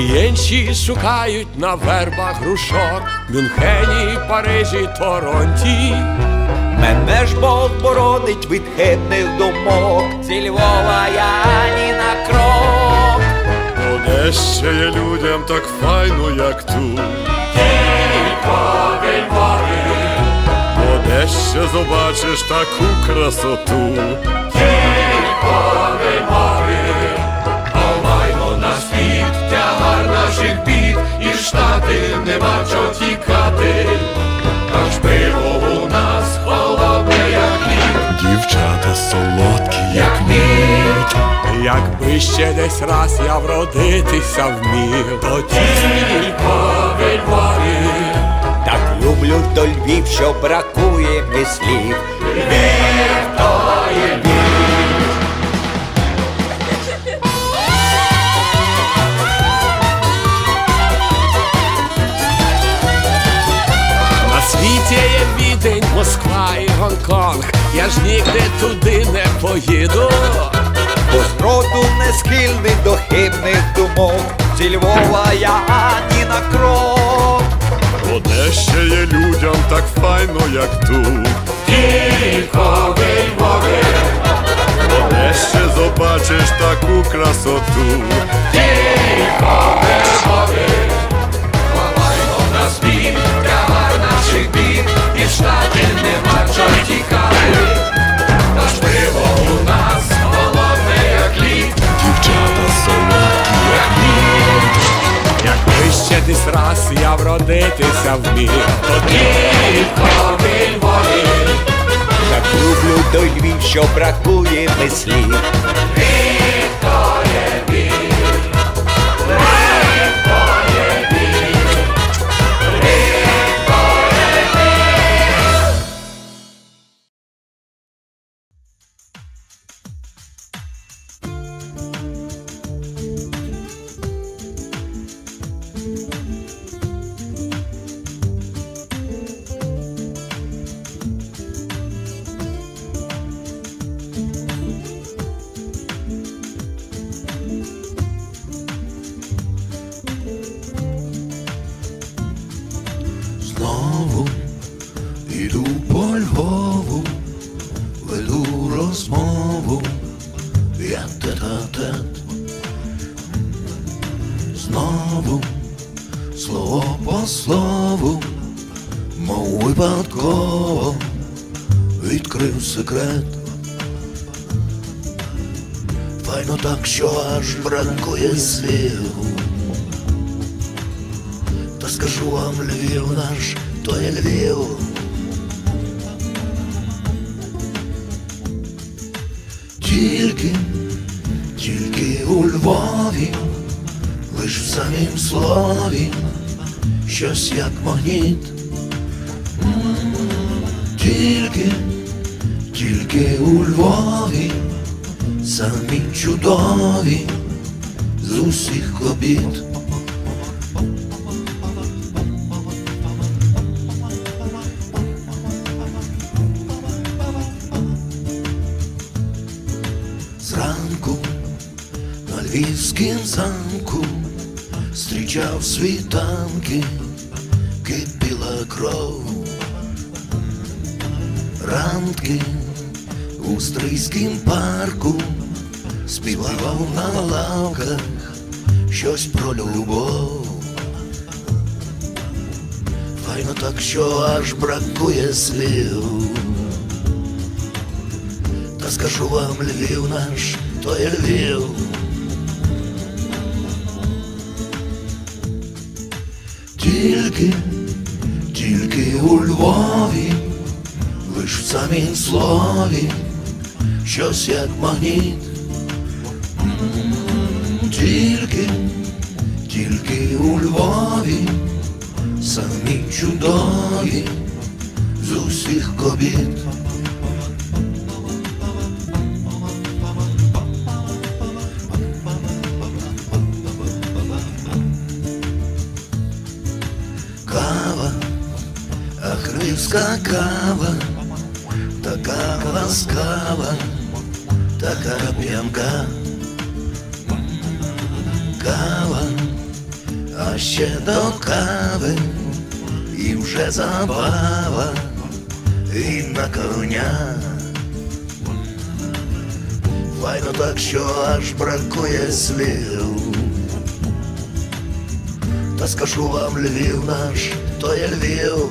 Клієнтші шукають на вербах грушок, Мюнхені, Парижі, Торонті. Мене ж Бог боронить від хибних думок. Зі Львова я ні на крок. Де ще є людям так файно, як тут. Бо де ще побачиш таку красоту. Тягар штати нема чого тікати, аж пиво у нас холодне, як лід, Дівчата солодкі, як мід. Якби ще десь раз я вродитися вмів, то тільки ви Львові. Так люблю до Львів, що бракує мені слів. Я ж нігде туди не поїду. Бо зроду не схильний до хибних думок. Зі Львова я ні на крок. Бо де ще є людям так файно, як тут. ще побачиш таку красоту. ховаймо на спів, тягар наших бід, штати нема чого тікати, аж пиво у нас холодне, як лід, Дівчата солодкі, як мід. Якби ще десь раз я вродитися вмів, то тілько ви Львові, Так люблю до Львів, що бракує мені слів. Випадково відкрив секрет. Файно так, що аж бракує слів. Та скажу вам, Львів наш, то є Львів. Тільки, тільки у Львові, лиш в самім слові, щось як магніт. Тільки, тільки у Львові, самі чудові з усіх обід. Зранку на львівськім замку зустрічав світанки, кипіла кров. Ранки у стрийськім парку співав на лавках щось про любов. Файно так, що аж бракує слів. Та скажу вам, Львів наш, то є Львів. Тільки, тільки у Львові, лиш в самім слові, щось як магніт. Тільки, тільки у Львові, самі чудові з усіх кобіт. Кава, ах, кава, така ласкава, така п'янка. Кава, а ще до кави, і вже забава, і на коня. Файно так, що аж бракує слів. Та скажу вам, Львів наш, то є Львів.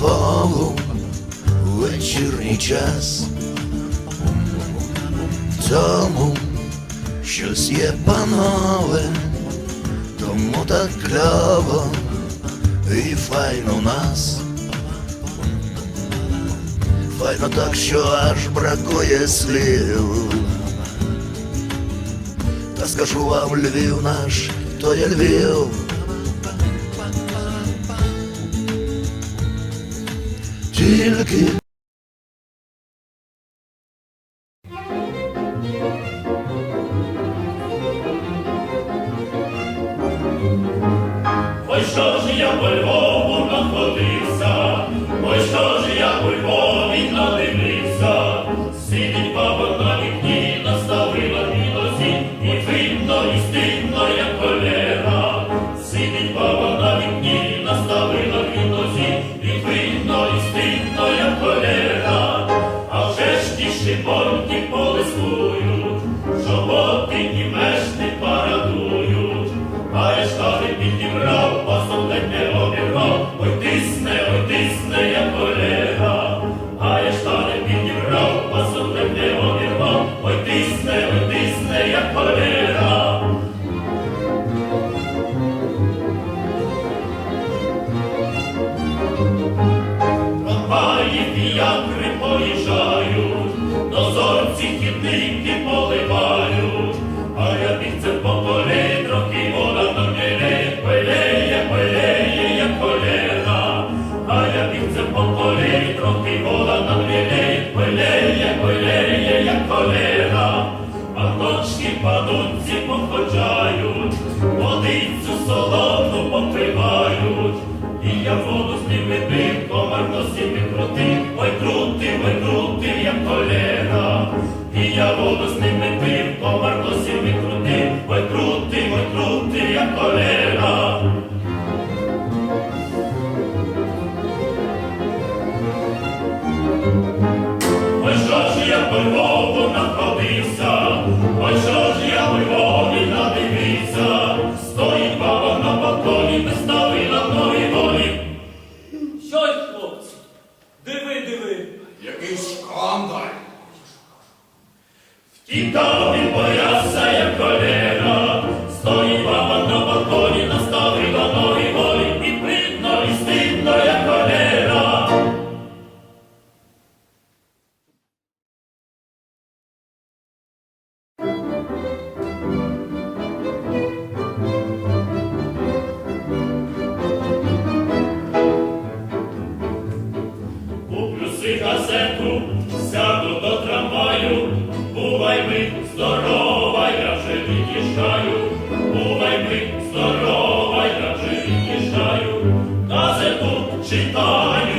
В вечірній час. В цьому щось є панове, тому так кльово і файно в нас. Файно так, що аж бракує слів. Та скажу вам, Львів наш, то є Львів. Тільки Ой, що ж я по Львову находився, ой, що ж трохи вода на мірі, пилеє, пилеє, як холера, а ночки падунці походжають, водицю солону попивають. І я воду з ними пив, комар носів і крутив, ой крутив, ой крутив, як холера. І я воду з ними пив, комар носів і крутив, ой крутив, ой крутив, як холера. Ж від'їжджаю, газету читаю,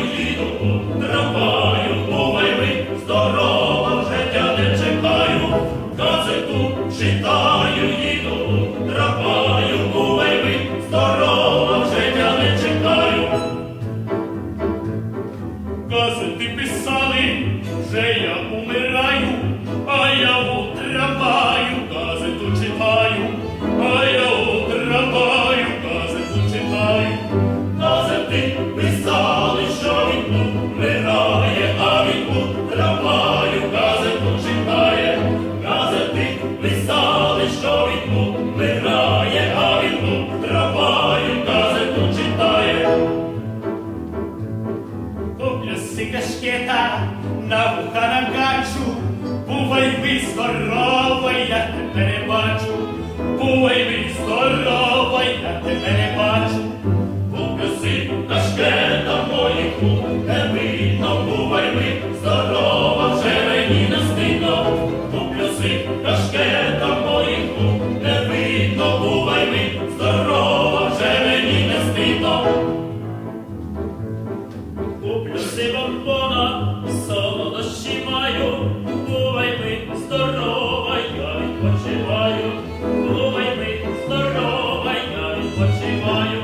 співаю.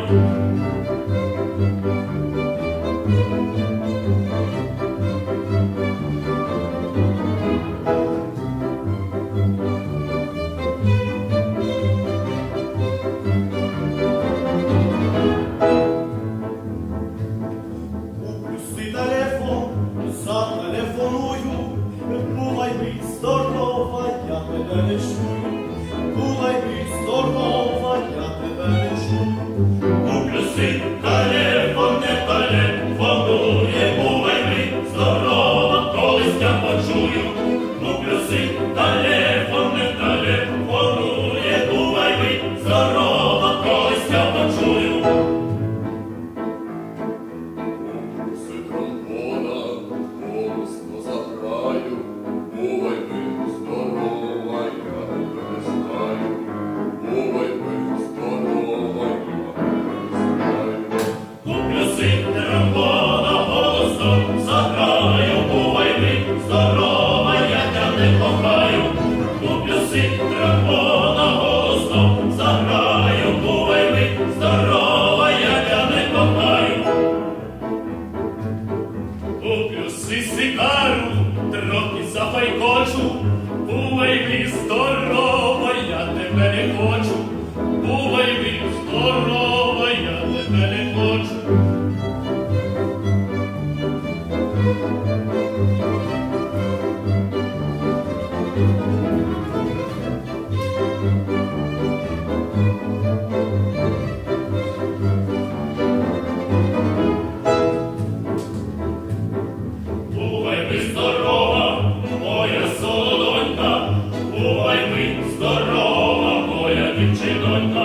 Angel on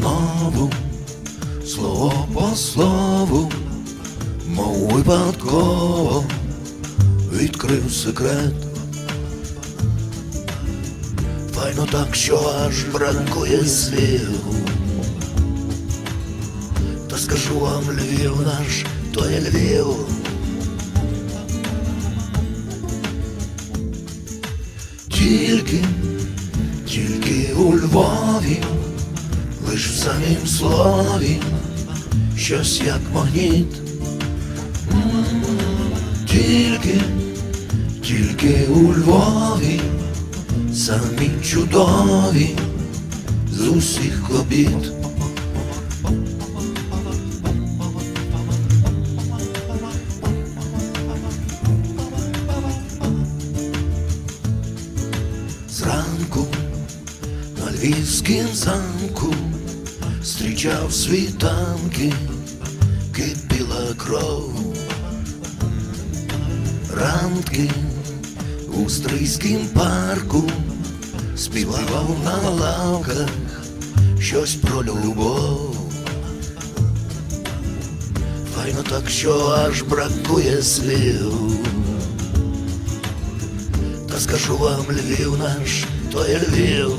Знову слово по слову, мов випадково відкрив секрет. Файно так, що аж бракує слів. Та скажу вам, Львів наш, то є Львів. Тільки, тільки у Львові, лиш в самім слові, щось як магніт. Тільки, тільки у Львові, самі чудові з усіх обід. Зранку на львівськім замку зустрічав світанки, кипіла кров. Ранки у стрийськім парку співав на лавках щось про любов. Файно так, що аж бракує слів. Та скажу вам, Львів наш, то є Львів.